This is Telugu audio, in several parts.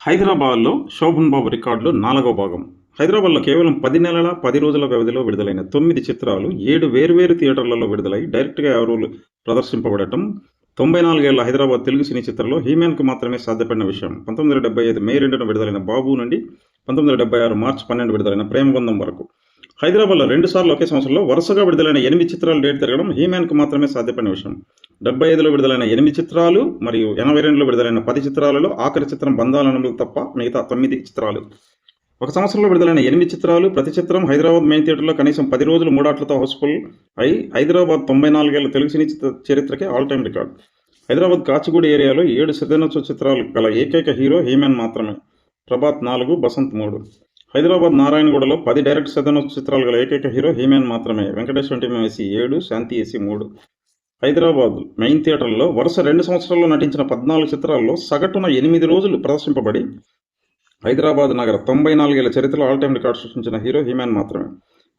హైదరాబాద్లో శోభన్ బాబు రికార్డులు నాలుగో భాగం. హైదరాబాద్లో కేవలం పది నెలల పది రోజుల వ్యవధిలో విడుదలైన తొమ్మిది చిత్రాలు ఏడు వేరువేరు థియేటర్లలో విడుదలై డైరెక్ట్గా ఎవరు ప్రదర్శింపబడటం తొంభై నాలుగేళ్ళ హైదరాబాద్ తెలుగు సినీ చిత్రంలో హీమాన్కు మాత్రమే సాధ్యపడిన విషయం. పంతొమ్మిది వందల డెబ్బై ఐదు మే రెండున విడుదలైన బాబు నుండి పంతొమ్మిది వందల డెబ్బై ఆరు మార్చి పన్నెండు విడుదలైన ప్రేమబంధం వరకు. హైదరాబాద్లో రెండు సార్లు ఒకే సంవత్సరంలో వరుసగా విడుదలైన ఎనిమిది చిత్రాలు డేట్ తిరగడం హీమ్యాన్కు మాత్రమే సాధ్యపడిన విషయం. డెబ్బై ఐదులో విడుదలైన ఎనిమిది చిత్రాలు మరియు ఎనభై రెండులో విడుదలైన పది చిత్రాలలో ఆఖరి చిత్రం బంధాలనములు తప్ప మిగతా తొమ్మిది చిత్రాలు. ఒక సంవత్సరంలో విడుదలైన ఎనిమిది చిత్రాలు ప్రతి చిత్రం హైదరాబాద్ మెయిన్ థియేటర్లో కనీసం పది రోజులు మూడాట్లతో హౌస్ఫుల్ అయి హైదరాబాద్ తొంభై నాలుగేళ్ళ Telugu cine చరిత్రకే all time record Hyderabad Kachiguda ఏరియాలో ఏడు సృజనోత్సవ చిత్రాలు గల ఏకైక హీరో హేమన్ మాత్రమే. ప్రభాత్ నాలుగు బసంత్ మూడు. హైదరాబాద్ నారాయణగూడలో పది డైరెక్ట్ సదనోత్సవ చిత్రాలు గల ఏకైక హీరో హీమాన్ మాత్రమే. వెంకటేశ్వర టీం ఏసీ ఏడు శాంతి ఏసీ మూడు. హైదరాబాద్ మెయిన్ థియేటర్లో వరుస రెండు సంవత్సరాల్లో నటించిన పద్నాలుగు చిత్రాల్లో సగటున ఎనిమిది రోజులు ప్రదర్శింపబడి హైదరాబాద్ నగర తొంభై నాలుగేళ్ళ చరిత్రలో ఆల్ టైమ్ రికార్డు సృష్టించిన హీరో హీమాన్ మాత్రమే.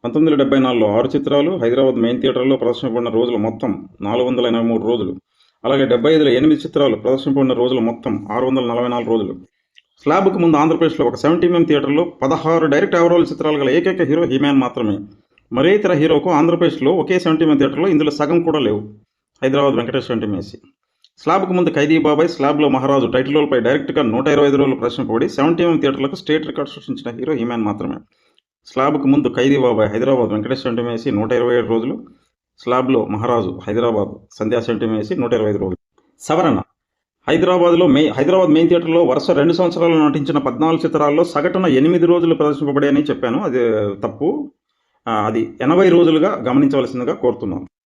పంతొమ్మిది వందల డెబ్బై నాలుగులో ఆరు చిత్రాలు హైదరాబాద్ మెయిన్ థియేటర్లో ప్రదర్శింపబడిన రోజులు మొత్తం నాలుగు వందల ఎనభై మూడు రోజులు. అలాగే డెబ్బై ఐదులో ఎనిమిది చిత్రాలు ప్రదర్శింపబడిన రోజులు మొత్తం ఆరు వందల నలభై నాలుగు రోజులు. స్లాబ్కు ముందు ఆంధ్రప్రదేశ్లో ఒక సెవెంటీ ఎంఎం థియేటర్లో పదహారు డైరెక్ట్ అవరోల్ చిత్రాలు గల ఏకైక హీరో హీమాన్ మాత్రమే. మరే ఇతర హీరోకు ఆంధ్రప్రదేశ్లో ఒకే సెవెంటీ ఎంఎం థియేటర్లో ఇందులో సగం కూడా లేవు. హైదరాబాద్ వెంకటేశ్వర టీమేసి స్లాబ్కు ముందు ఖైదీ బాబాయ్ స్లాబ్లో మహారాజు టైటిల్ రోల్పై డైరెక్ట్గా నూట ఇరవై ఐదు రోజులు ప్రశ్నపడి సెవెంటీ ఎంఎం థియేటర్లకు స్టేట్ రికార్డ్ సృష్టించిన హీరో హీమాన్ మాత్రమే. స్లాబ్కు ముందు ఖైదీ బాబాయ్ హైదరాబాద్ వెంకటేశ్వర టీమేసి నూట ఇరవై ఏడు రోజులు. స్లాబ్లో మహారాజు హైదరాబాద్ సంధ్యా సెంటీమ్ నూట ఇరవై ఐదు రోజులు. సవరణ. హైదరాబాద్లో మే హైదరాబాద్ మెయిన్ థియేటర్లో వరుస రెండు సంవత్సరాలు నటించిన పద్నాలుగు చిత్రాల్లో సగటున ఎనిమిది రోజులు ప్రదర్శింపబడాయని చెప్పాను. అది తప్పు. అది ఎనభై రోజులుగా గమనించవలసిందిగా కోరుతున్నాను.